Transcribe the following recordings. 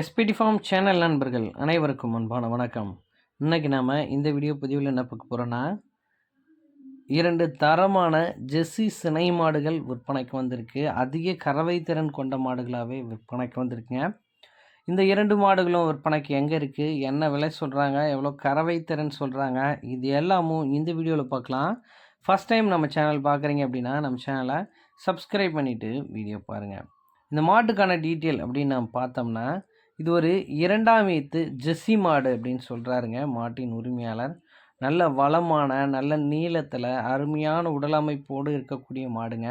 SPD form channel நண்பர்கள் அனைவருக்கும் அன்பான வணக்கம். இன்னைக்கு நாம் இந்த வீடியோ பதிவில் என்ன பார்க்க போகிறோன்னா இரண்டு தரமான ஜெர்சி சினை மாடுகள் விற்பனைக்கு வந்திருக்கு. அதிக கறவை திறன் கொண்ட மாடுகளாகவே விற்பனைக்கு வந்திருக்குங்க. இந்த இரண்டு மாடுகளும் விற்பனைக்கு எங்கே இருக்குது என்ன விலை சொல்கிறாங்க எவ்வளோ கறவை திறன் சொல்கிறாங்க இது எல்லாமும் இந்த வீடியோவில் பார்க்கலாம். ஃபஸ்ட் டைம் நம்ம சேனல் பார்க்குறீங்க அப்படின்னா நம்ம சேனலை சப்ஸ்கிரைப் பண்ணிவிட்டு வீடியோ பாருங்கள் இந்த மாட்டுக்கான டீட்டெயில் அப்படின்னு நம்ம பார்த்தோம்னா இது ஒரு இரண்டாம் ஈத்து ஜெஸ்ஸி மாடு அப்படின்னு சொல்கிறாருங்க மாட்டின் உரிமையாளர். நல்ல வளமான நல்ல நீளத்தில் அருமையான உடலமைப்போடு இருக்கக்கூடிய மாடுங்க.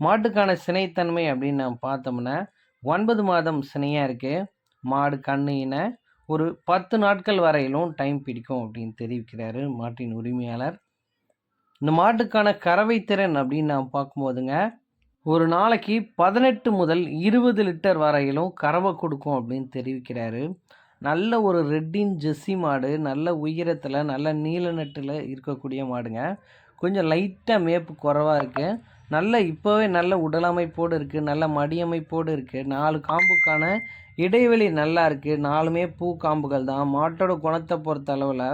மாட்டுக்கான சினைத்தன்மை அப்படின்னு நம்ம பார்த்தோம்னா ஒன்பது மாதம் சினையாக இருக்குது மாடு கண்ணின ஒரு பத்து நாட்கள் வரையிலும் டைம் பிடிக்கும் அப்படின்னு தெரிவிக்கிறாரு மாட்டின் உரிமையாளர். இந்த மாட்டுக்கான கறவை திறன் அப்படின்னு நாம் பார்க்கும்போதுங்க ஒரு நாளைக்கு பதினெட்டு முதல் இருபது லிட்டர் வரையிலும் கறவை கொடுக்கும் அப்படின்னு தெரிவிக்கிறாரு. நல்ல ஒரு ரெட்டின் ஜெஸ்ஸி மாடு நல்ல உயரத்தில் நல்ல நீல நட்டில் இருக்கக்கூடிய மாடுங்க. கொஞ்சம் லைட்டாக மேப்பு குறவாக இருக்குது நல்ல இப்போவே நல்ல உடலமைப்போடு இருக்குது நல்ல மடியமைப்போடு இருக்குது நாலு காம்புக்கான இடைவெளி நல்லா இருக்குது நாலுமே பூ காம்புகள் தான். மாட்டோட குணத்தை பொறுத்த அளவில்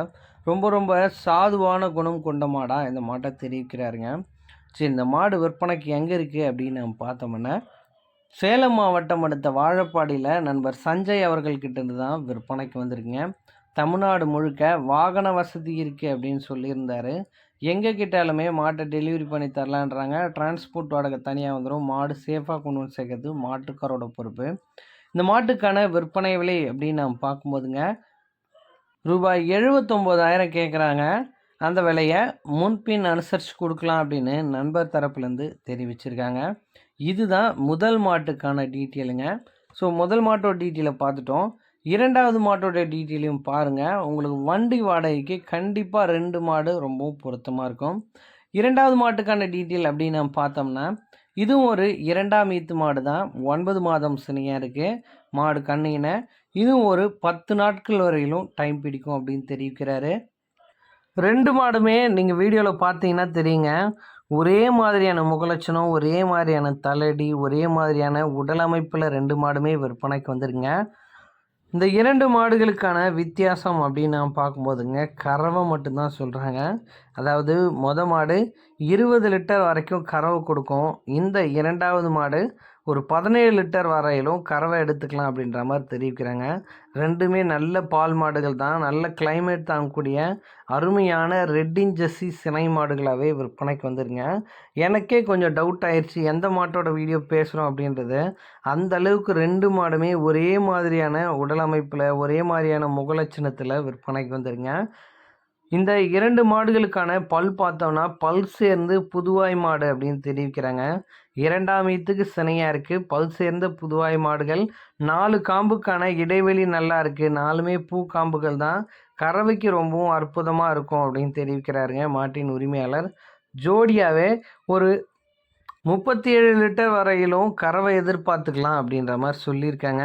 ரொம்ப ரொம்ப சாதுவான குணம் கொண்ட மாடாக இந்த மாட்டை தெரிவிக்கிறாருங்க. சரி இந்த மாடு விற்பனைக்கு எங்கே இருக்குது அப்படின்னு நம்ம பார்த்தோம்னா சேலம் மாவட்டம் அடுத்த வாழப்பாடியில் நண்பர் சஞ்சய் அவர்கள்கிட்டேருந்து தான் விற்பனைக்கு வந்திருக்குங்க. தமிழ்நாடு முழுக்க வாகன வசதி இருக்குது அப்படின்னு சொல்லியிருந்தார். எங்கே கிட்டாலுமே மாட்டை டெலிவரி பண்ணி தரலான்றாங்க. டிரான்ஸ்போர்ட் வாடகை தனியாக வந்துடும் மாடு சேஃபாக கொண்டு வந்து சேர்க்கறது மாட்டுக்காரோட பொறுப்பு. இந்த மாட்டுக்கான விற்பனை விலை அப்படின்னு நம்ம பார்க்கும்போதுங்க ரூபாய் எழுபத்தொம்போதாயிரம் கேட்குறாங்க அந்த விலையை முன்பின் அனுசரித்து கொடுக்கலாம் அப்படின்னு நண்பர் தரப்புலேருந்து தெரிவிச்சிருக்காங்க. இதுதான் முதல் மாட்டுக்கான டீட்டெயிலுங்க. ஸோ முதல் மாட்டோட டீட்டெயிலை பார்த்துட்டோம் இரண்டாவது மாட்டோட டீட்டெயிலையும் பாருங்கள் உங்களுக்கு வண்டி வாடகைக்கு கண்டிப்பாக ரெண்டு மாடு ரொம்பவும் பொருத்தமாக இருக்கும். இரண்டாவது மாட்டுக்கான டீட்டெயில் அப்படின்னு நம்ம பார்த்தோம்னா இதுவும் ஒரு இரண்டாம் ஈத்து மாடு தான். ஒன்பது மாதம் சினியாக இருக்குது மாடு கண்ணினை இதுவும் ஒரு பத்து நாட்கள் வரையிலும் டைம் பிடிக்கும் அப்படின்னு தெரிவிக்கிறாரு. ரெண்டு மாடுமே நீங்கள் வீடியோவில் பார்த்தீங்கன்னா தெரியுங்க. ஒரே மாதிரியான முகலட்சணம் ஒரே மாதிரியான தலடி ஒரே மாதிரியான உடல் அமைப்பில் ரெண்டு மாடுமே விற்பனைக்கு வந்துருங்க இந்த இரண்டு மாடுகளுக்கான வித்தியாசம் அப்படின்னு நாம் பார்க்கும்போதுங்க கறவை மட்டும்தான் சொல்கிறாங்க அதாவது மொத மாடு இருபது லிட்டர் வரைக்கும் கறவை கொடுக்கும். இந்த இரண்டாவது மாடு ஒரு பதினேழு லிட்டர் வரையிலும் கறவை எடுத்துக்கலாம் அப்படின்ற மாதிரி தெரிவிக்கிறாங்க. ரெண்டுமே நல்ல பால் மாடுகள் தான். நல்ல கிளைமேட் தாங்கக்கூடிய அருமையான ரெட்டின் ஜெஸ்ஸி சினை மாடுகளாகவே விற்பனைக்கு வந்துருங்க. எனக்கே கொஞ்சம் டவுட் ஆயிடுச்சு எந்த மாட்டோட வீடியோ பேசுகிறோம் அப்படின்றது. அந்த அளவுக்கு ரெண்டு மாடுமே ஒரே மாதிரியான உடல் அமைப்பில் ஒரே மாதிரியான முகலட்சணத்தில் விற்பனைக்கு வந்துருங்க. இந்த இரண்டு மாடுகளுக்கான பல் பார்த்தோம்னா பல் சேர்ந்து புதுவாய் மாடு அப்படின்னு தெரிவிக்கிறாங்க. இரண்டாம் ஈத்துக்கு சினையாக இருக்குது பல் சேர்ந்த புதுவாய் மாடுகள். நாலு காம்புக்கான இடைவெளி நல்லா இருக்குது நாலுமே பூ காம்புகள் தான். கறவைக்கு ரொம்பவும் அற்புதமாக இருக்கும் அப்படின்னு தெரிவிக்கிறாருங்க மாட்டின் உரிமையாளர். ஜோடியாகவே ஒரு முப்பத்தி ஏழு லிட்டர் வரையிலும் கறவை எதிர்பார்த்துக்கலாம் அப்படின்ற மாதிரி சொல்லியிருக்காங்க.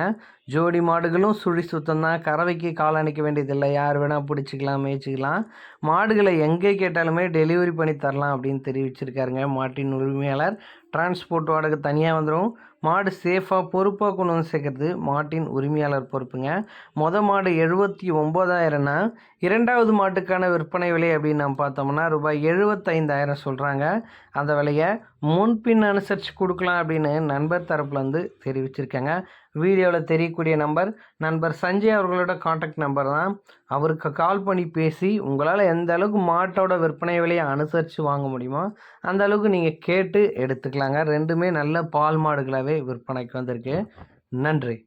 ஜோடி மாடுகளும் சுழி சுத்தம் தான். கறவைக்கு கால் அணைக்க வேண்டியதில்லை. யார் வேணால் பிடிச்சிக்கலாம் மேய்ச்சிக்கலாம். மாடுகளை எங்கே கேட்டாலுமே டெலிவரி பண்ணி தரலாம் அப்படின்னு தெரிவிச்சிருக்காருங்க மாட்டின் உரிமையாளர் டிரான்ஸ்போர்ட் வாடகை தனியாக வந்துடும் மாடு சேஃபாக பொறுப்பாக கொண்டு வந்து சேர்க்கறது மாட்டின் உரிமையாளர் பொறுப்புங்க. மொதல் மாடு எழுபத்தி ஒம்பதாயிரம்னா இரண்டாவது மாட்டுக்கான விற்பனை விலை அப்படின்னு நம்ம பார்த்தோம்னா ரூபாய் எழுபத்தைந்தாயிரம் சொல்கிறாங்க அந்த விலையை முன்பின் அனுசரித்து கொடுக்கலாம் அப்படின்னு நண்பர் தரப்புலேருந்து தெரிவிச்சிருக்காங்க. வீடியோவில் தெரியக்கூடிய நம்பர் நண்பர் சஞ்சய் அவர்களோட காண்டாக்ட் நம்பர் தான். அவருக்கு கால் பண்ணி பேசி உங்களால் எந்த அளவுக்கு மாட்டோட விற்பனை விலையை அனுசரித்து வாங்க முடியுமோ அந்த அளவுக்கு நீங்கள் கேட்டு எடுத்துக்கலாங்க. ரெண்டுமே நல்ல பால் மாடுகளாகவே விற்பனைக்கு வந்திருக்கு. நன்றி.